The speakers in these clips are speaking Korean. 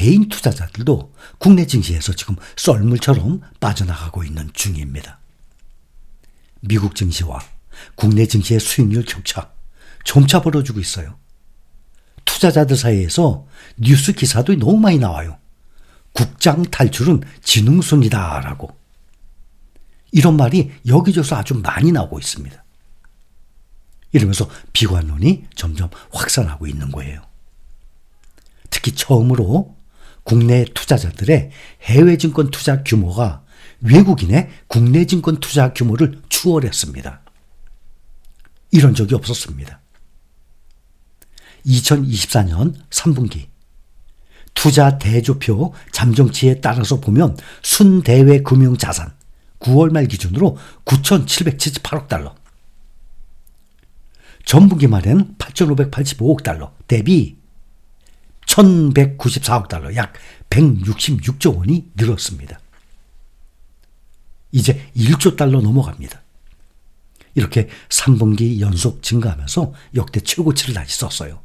개인 투자자들도 국내 증시에서 지금 썰물처럼 빠져나가고 있는 중입니다. 미국 증시와 국내 증시의 수익률 격차 점차 벌어지고 있어요. 투자자들 사이에서 뉴스 기사도 너무 많이 나와요. 국장 탈출은 지능순이다라고. 이런 말이 여기저기서 아주 많이 나오고 있습니다. 이러면서 비관론이 점점 확산하고 있는 거예요. 특히 처음으로 국내 투자자들의 해외 증권 투자 규모가 외국인의 국내 증권 투자 규모를 추월했습니다. 이런 적이 없었습니다. 2024년 3분기 투자 대조표 잠정치에 따라서 보면 순대외 금융 자산 9월 말 기준으로 9,778억 달러 전분기 말에는 8,585억 달러 대비 1,194억 달러 약 166조 원이 늘었습니다. 이제 1조 달러 넘어갑니다. 이렇게 3분기 연속 증가하면서 역대 최고치를 다시 썼어요.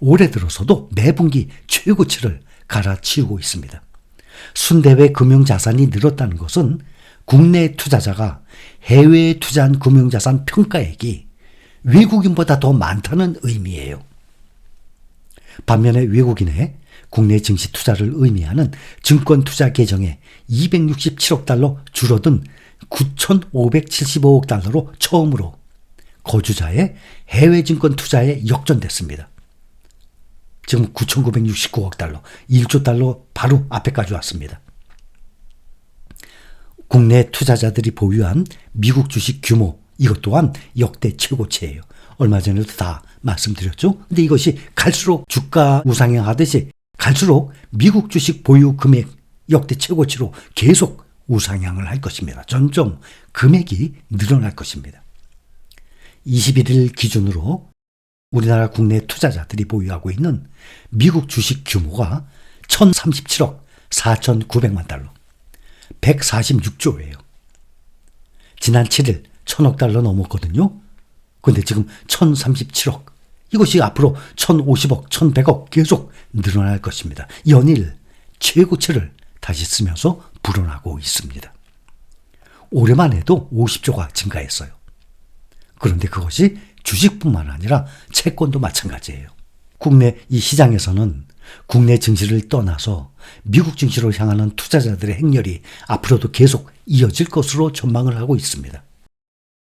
올해 들어서도 매분기 최고치를 갈아치우고 있습니다. 순대외 금융자산이 늘었다는 것은 국내 투자자가 해외에 투자한 금융자산 평가액이 외국인보다 더 많다는 의미예요. 반면에 외국인의 국내 증시 투자를 의미하는 증권 투자 계정에 267억 달러 줄어든 9,575억 달러로 처음으로 거주자의 해외 증권 투자에 역전됐습니다. 지금 9,969억 달러, 1조 달러 바로 앞에까지 왔습니다. 국내 투자자들이 보유한 미국 주식 규모 이것 또한 역대 최고치예요. 얼마 전에도 다 말씀드렸죠. 근데 이것이 갈수록 주가 우상향하듯이 갈수록 미국 주식 보유 금액 역대 최고치로 계속 우상향을 할 것입니다. 점점 금액이 늘어날 것입니다. 21일 기준으로 우리나라 국내 투자자들이 보유하고 있는 미국 주식 규모가 1037억 4,900만 달러, 146조예요. 지난 7일 1000억 달러 넘었거든요. 근데 지금 1037억. 이것이 앞으로 1050억, 1100억 계속 늘어날 것입니다. 연일 최고치를 다시 쓰면서 불어나고 있습니다. 올해만 해도 50조가 증가했어요. 그런데 그것이 주식뿐만 아니라 채권도 마찬가지예요. 국내 이 시장에서는 국내 증시를 떠나서 미국 증시로 향하는 투자자들의 행렬이 앞으로도 계속 이어질 것으로 전망을 하고 있습니다.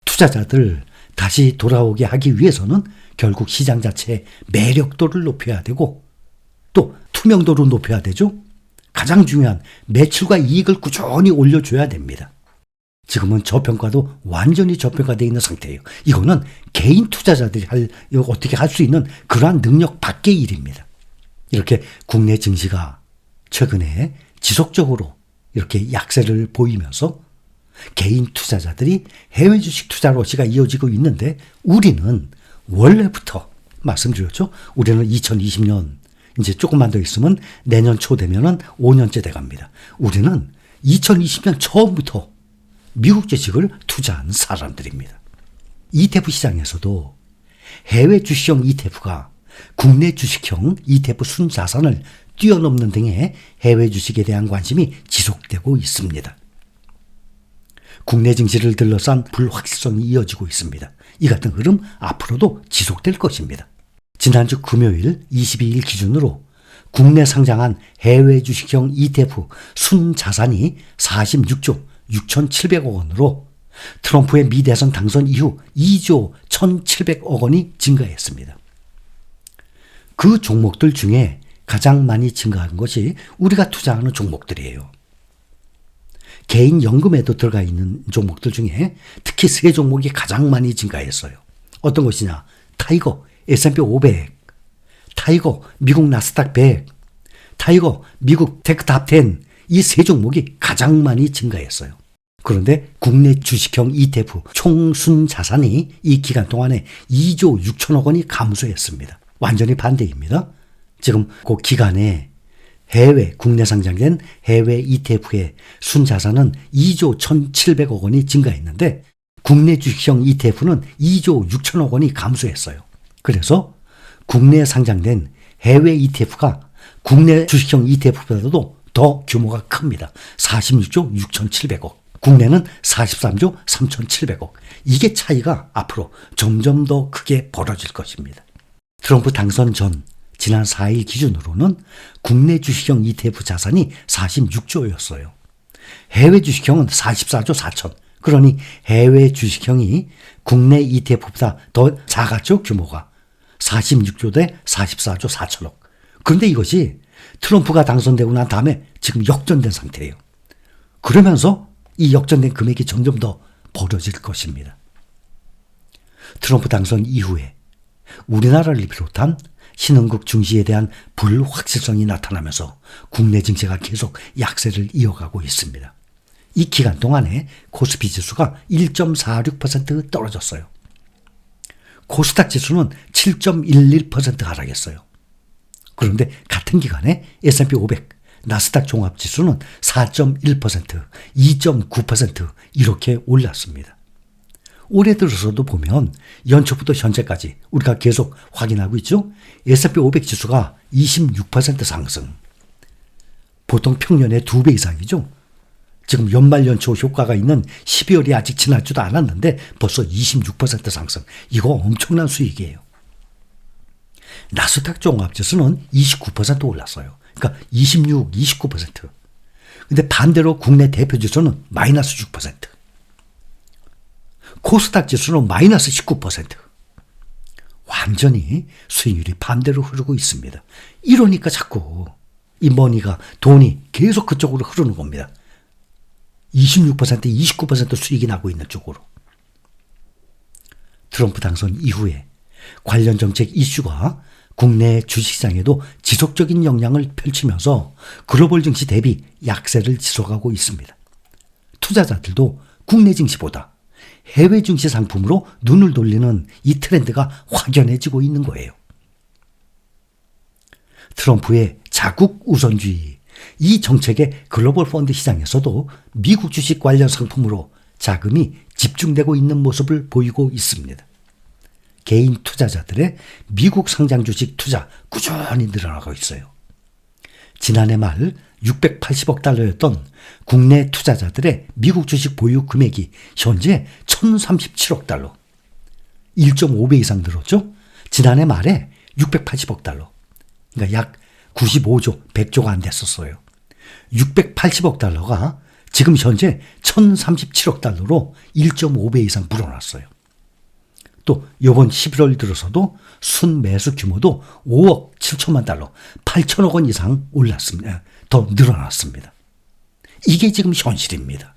투자자들 다시 돌아오게 하기 위해서는 결국 시장 자체의 매력도를 높여야 되고 또 투명도를 높여야 되죠. 가장 중요한 매출과 이익을 꾸준히 올려줘야 됩니다. 지금은 저평가도 완전히 저평가되어 있는 상태예요. 이거는 개인 투자자들이 할, 어떻게 할 수 있는 그러한 능력 밖의 일입니다. 이렇게 국내 증시가 최근에 지속적으로 이렇게 약세를 보이면서 개인 투자자들이 해외 주식 투자 로 시가 이어지고 있는데 우리는 원래부터 말씀드렸죠. 우리는 2020년 이제 조금만 더 있으면 내년 초 되면은 5년째 돼 갑니다. 우리는 2020년 처음부터 미국 주식을 투자한 사람들입니다. ETF 시장에서도 해외 주식형 ETF가 국내 주식형 ETF 순자산을 뛰어넘는 등의 해외 주식에 대한 관심이 지속되고 있습니다. 국내 증시를 들러싼 불확실성이 이어지고 있습니다. 이 같은 흐름 앞으로도 지속될 것입니다. 지난주 금요일 22일 기준으로 국내 상장한 해외 주식형 ETF 순 자산이 46조 6,700억 원으로 트럼프의 미 대선 당선 이후 2조 1,700억 원이 증가했습니다. 그 종목들 중에 가장 많이 증가한 것이 우리가 투자하는 종목들이에요. 개인 연금에도 들어가 있는 종목들 중에 특히 세 종목이 가장 많이 증가했어요. 어떤 것이냐? 타이거 S&P 500, 타이거 미국 나스닥 100, 타이거 미국 테크 탑 10 이 세 종목이 가장 많이 증가했어요. 그런데 국내 주식형 ETF 총순 자산이 이 기간 동안에 2조 6천억 원이 감소했습니다. 완전히 반대입니다. 지금 그 기간에 해외 국내 상장된 해외 ETF의 순자산은 2조 1,700억 원이 증가했는데 국내 주식형 ETF는 2조 6천억 원이 감소했어요. 그래서 국내 상장된 해외 ETF가 국내 주식형 ETF보다도 더 규모가 큽니다. 46조 6,700억. 국내는 43조 3,700억. 이게 차이가 앞으로 점점 더 크게 벌어질 것입니다. 트럼프 당선 전 지난 4일 기준으로는 국내 주식형 ETF 자산이 46조였어요. 해외 주식형은 44조 4천. 그러니 해외 주식형이 국내 ETF보다 더 작았죠, 규모가. 46조 대 44조 4천억. 그런데 이것이 트럼프가 당선되고 난 다음에 지금 역전된 상태예요. 그러면서 이 역전된 금액이 점점 더 벌어질 것입니다. 트럼프 당선 이후에 우리나라를 비롯한 신흥국 증시에 대한 불확실성이 나타나면서 국내 증시가 계속 약세를 이어가고 있습니다. 이 기간 동안에 코스피 지수가 1.46% 떨어졌어요. 코스닥 지수는 7.11% 하락했어요. 그런데 같은 기간에 S&P 500, 나스닥 종합 지수는 4.1%, 2.9% 이렇게 올랐습니다. 올해 들어서도 보면 연초부터 현재까지 우리가 계속 확인하고 있죠. S&P 500 지수가 26% 상승. 보통 평년의 2배 이상이죠. 지금 연말 연초 효과가 있는 12월이 아직 지나지도 않았는데 벌써 26% 상승. 이거 엄청난 수익이에요. 나스닥 종합지수는 29% 올랐어요. 그러니까 26, 29%. 근데 반대로 국내 대표 지수는 마이너스 6%. 코스닥 지수는 마이너스 19%. 완전히 수익률이 반대로 흐르고 있습니다. 이러니까 자꾸 이 머니가 돈이 계속 그쪽으로 흐르는 겁니다. 26%, 29% 수익이 나고 있는 쪽으로. 트럼프 당선 이후에 관련 정책 이슈가 국내 주식시장에도 지속적인 영향을 펼치면서 글로벌 증시 대비 약세를 지속하고 있습니다. 투자자들도 국내 증시보다 해외 증시 상품으로 눈을 돌리는 이 트렌드가 확연해지고 있는 거예요. 트럼프의 자국 우선주의, 이 정책의 글로벌 펀드 시장에서도 미국 주식 관련 상품으로 자금이 집중되고 있는 모습을 보이고 있습니다. 개인 투자자들의 미국 상장 주식 투자 꾸준히 늘어나고 있어요. 지난해 말 680억 달러였던 국내 투자자들의 미국 주식 보유 금액이 현재 1037억 달러. 1.5배 이상 늘었죠? 지난해 말에 680억 달러. 그러니까 약 95조, 100조가 안 됐었어요. 680억 달러가 지금 현재 1037억 달러로 1.5배 이상 불어났어요. 또 이번 11월 들어서도 순매수 규모도 5억 7천만 달러, 8천억 원 이상 올랐습니다. 더 늘어났습니다. 이게 지금 현실입니다.